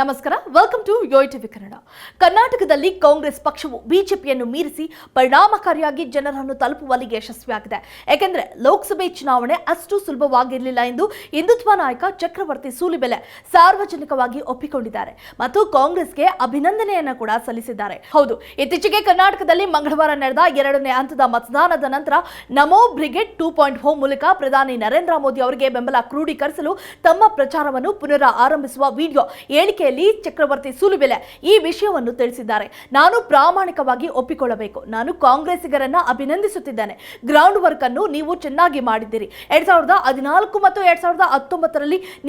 ನಮಸ್ಕಾರ welcome to yoyo TV Kannada. ಕರ್ನಾಟಕದಲ್ಲಿ ಕಾಂಗ್ರೆಸ್ ಪಕ್ಷವು ಬಿಜೆಪಿಯನ್ನು ಮೀರಿಸಿ ಪರಿಣಾಮಕಾರಿಯಾಗಿ ಜನರನ್ನು ತಲುಪುವಲ್ಲಿ ಯಶಸ್ವಿಯಾಗಿದೆ. ಏಕೆಂದರೆ ಲೋಕಸಭೆ ಚುನಾವಣೆ ಅಷ್ಟು ಸುಲಭವಾಗಿರಲಿಲ್ಲ ಎಂದು ಹಿಂದುತ್ವ ನಾಯಕ ಚಕ್ರವರ್ತಿ ಸೂಲಿಬೆಲೆ ಸಾರ್ವಜನಿಕವಾಗಿ ಒಪ್ಪಿಕೊಂಡಿದ್ದಾರೆ ಮತ್ತು ಕಾಂಗ್ರೆಸ್ಗೆ ಅಭಿನಂದನೆಯನ್ನು ಕೂಡ ಸಲ್ಲಿಸಿದ್ದಾರೆ. ಹೌದು, ಇತ್ತೀಚೆಗೆ ಕರ್ನಾಟಕದಲ್ಲಿ ಮಂಗಳವಾರ ನಡೆದ ಎರಡನೇ ಹಂತದ ಮತದಾನದ ನಂತರ ನಮೋ ಬ್ರಿಗೇಡ್ ಟೂ ಪಾಯಿಂಟ್ ಹೋ ಮೂಲಕ ಪ್ರಧಾನಿ ನರೇಂದ್ರ ಮೋದಿ ಅವರಿಗೆ ಬೆಂಬಲ ಕ್ರೋಢೀಕರಿಸಲು ತಮ್ಮ ಪ್ರಚಾರವನ್ನು ಪುನರ ಆರಂಭಿಸುವ ವಿಡಿಯೋ ಹೇಳಿಕೆಯಲ್ಲಿ ಚಕ್ರವರ್ತಿ ಸುಲುಬೆಲೆ ಈ ವಿಷಯವನ್ನು ತಿಳಿಸಿದ್ದಾರೆ. ನಾನು ಪ್ರಾಮಾಣಿಕವಾಗಿ ಒಪ್ಪಿಕೊಳ್ಳಬೇಕು. ನಾನು ಕಾಂಗ್ರೆಸ್ಸಿಗರನ್ನ ಅಭಿನಂದಿಸುತ್ತಿದ್ದೇನೆ. ಗ್ರೌಂಡ್ ವರ್ಕ್ ಅನ್ನು ನೀವು ಚೆನ್ನಾಗಿ ಮಾಡಿದ್ದೀರಿ. ಎರಡ್ ಮತ್ತು ಎರಡ್ ಸಾವಿರದ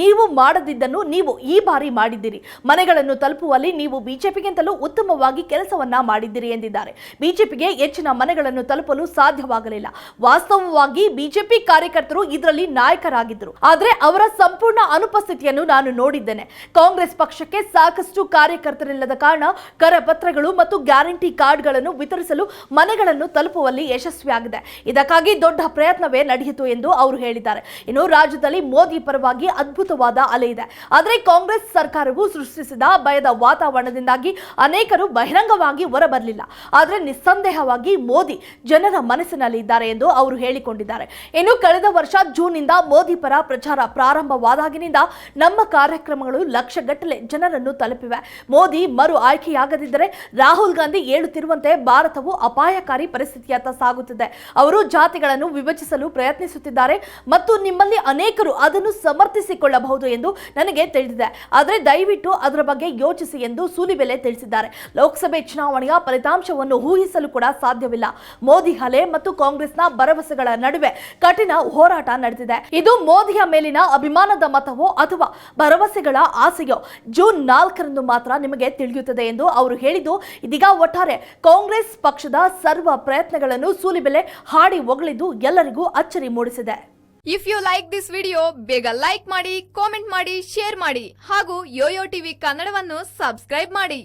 ನೀವು ಮಾಡದಿದ್ದನ್ನು ನೀವು ಈ ಬಾರಿ ಮಾಡಿದ್ದೀರಿ. ಮನೆಗಳನ್ನು ತಲುಪುವಲ್ಲಿ ನೀವು ಬಿಜೆಪಿಗಿಂತಲೂ ಉತ್ತಮವಾಗಿ ಕೆಲಸವನ್ನ ಮಾಡಿದ್ದೀರಿ ಎಂದಿದ್ದಾರೆ. ಬಿಜೆಪಿಗೆ ಹೆಚ್ಚಿನ ಮನೆಗಳನ್ನು ತಲುಪಲು ಸಾಧ್ಯವಾಗಲಿಲ್ಲ. ವಾಸ್ತವವಾಗಿ ಬಿಜೆಪಿ ಕಾರ್ಯಕರ್ತರು ಇದರಲ್ಲಿ ನಾಯಕರಾಗಿದ್ದರು. ಆದರೆ ಅವರ ಸಂಪೂರ್ಣ ಅನುಪಸ್ಥಿತಿಯನ್ನು ನಾನು ನೋಡಿದ್ದೇನೆ. ಕಾಂಗ್ರೆಸ್ ಪಕ್ಷಕ್ಕೆ ಸಾಕಷ್ಟು ಕಾರ್ಯಕರ್ತರಿಲ್ಲದ ಕಾರಣ ಕರಪತ್ರಗಳು ಮತ್ತು ಗ್ಯಾರಂಟಿ ಕಾರ್ಡ್ಗಳನ್ನು ವಿತರಿಸಲು ಮನೆಗಳನ್ನು ತಲುಪುವಲ್ಲಿ ಯಶಸ್ವಿಯಾಗಿದೆ. ಇದಕ್ಕಾಗಿ ದೊಡ್ಡ ಪ್ರಯತ್ನವೇ ನಡೆಯಿತು ಎಂದು ಅವರು ಹೇಳಿದ್ದಾರೆ. ಇನ್ನು ರಾಜ್ಯದಲ್ಲಿ ಮೋದಿ ಪರವಾಗಿ ಅದ್ಭುತವಾದ ಅಲೆ ಇದೆ. ಆದರೆ ಕಾಂಗ್ರೆಸ್ ಸರ್ಕಾರವು ಸೃಷ್ಟಿಸಿದ ಭಯದ ವಾತಾವರಣದಿಂದಾಗಿ ಅನೇಕರು ಬಹಿರಂಗವಾಗಿ ಹೊರಬರಲಿಲ್ಲ. ಆದರೆ ನಿಸ್ಸಂದೇಹವಾಗಿ ಮೋದಿ ಜನರ ಮನಸ್ಸಿನಲ್ಲಿ ಇದ್ದಾರೆ ಎಂದು ಅವರು ಹೇಳಿಕೊಂಡಿದ್ದಾರೆ. ಇನ್ನು ಕಳೆದ ವರ್ಷ ಜೂನ್ನಿಂದ ಮೋದಿ ಪರ ಪ್ರಚಾರ ಪ್ರಾರಂಭವಾದಾಗಿನಿಂದ ನಮ್ಮ ಕಾರ್ಯಕ್ರಮಗಳು ಲಕ್ಷಗಟ್ಟಲೆ ಜನರನ್ನು ತಲುಪಿವೆ. ಮೋದಿ ಮರು ಆಯ್ಕೆಯಾಗದಿದ್ದರೆ ರಾಹುಲ್ ಗಾಂಧಿ ಹೇಳುತ್ತಿರುವಂತೆ ಭಾರತವು ಅಪಾಯಕಾರಿ ಪರಿಸ್ಥಿತಿಯತ್ತ ಸಾಗುತ್ತಿದೆ. ಅವರು ಜಾತಿಗಳನ್ನು ವಿಭಜಿಸಲು ಪ್ರಯತ್ನಿಸುತ್ತಿದ್ದಾರೆ ಮತ್ತು ನಿಮ್ಮಲ್ಲಿ ಅನೇಕರು ಅದನ್ನು ಸಮರ್ಥಿಸಿಕೊಳ್ಳಬಹುದು ಎಂದು ನನಗೆ ತಿಳಿದಿದೆ. ಆದರೆ ದಯವಿಟ್ಟು ಅದರ ಬಗ್ಗೆ ಯೋಚಿಸಿ ಎಂದು ಸೂಲಿಬೆಲೆ ತಿಳಿಸಿದ್ದಾರೆ. ಲೋಕಸಭೆ ಚುನಾವಣೆಯ ಫಲಿತಾಂಶವನ್ನು ಊಹಿಸಲು ಕೂಡ ಸಾಧ್ಯವಿಲ್ಲ. ಮೋದಿ ಹಲೆ ಮತ್ತು ಕಾಂಗ್ರೆಸ್ನ ಭರವಸೆಗಳ ನಡುವೆ ಕಠಿಣ ಹೋರಾಟ ನಡೆದಿದೆ. ಇದು ಮೋದಿಯ ಮೇಲಿನ ಅಭಿಮಾನದ ಮತವೋ ಅಥವಾ ಭರವಸೆಗಳ ಆಸೆಯೋ? ಜೂನ್ ನಾಲ್ಕರಂದು ಮಾತ್ರ ನಿಮಗೆ ತಿಳಿಯುತ್ತದೆ ಎಂದು ಅವರು ಹೇಳಿದ್ದು, ಇದೀಗ ಒಟ್ಟಾರೆ ಕಾಂಗ್ರೆಸ್ ಪಕ್ಷದ ಸರ್ವ ಪ್ರಯತ್ನಗಳನ್ನು ಸೂಲಿಬೆಲೆ ಹಾಡಿ ಹೊಗಳಿದ್ದು ಎಲ್ಲರಿಗೂ ಅಚ್ಚರಿ ಮೂಡಿಸಿದೆ. If you like this video ಬೇಗ ಲೈಕ್ ಮಾಡಿ ಕಾಮೆಂಟ್ ಮಾಡಿ ಶೇರ್ ಮಾಡಿ ಹಾಗೂ ಯೋಯೋ ಟಿವಿ ಕನ್ನಡವನ್ನು ಸಬ್ಸ್ಕ್ರೈಬ್ ಮಾಡಿ.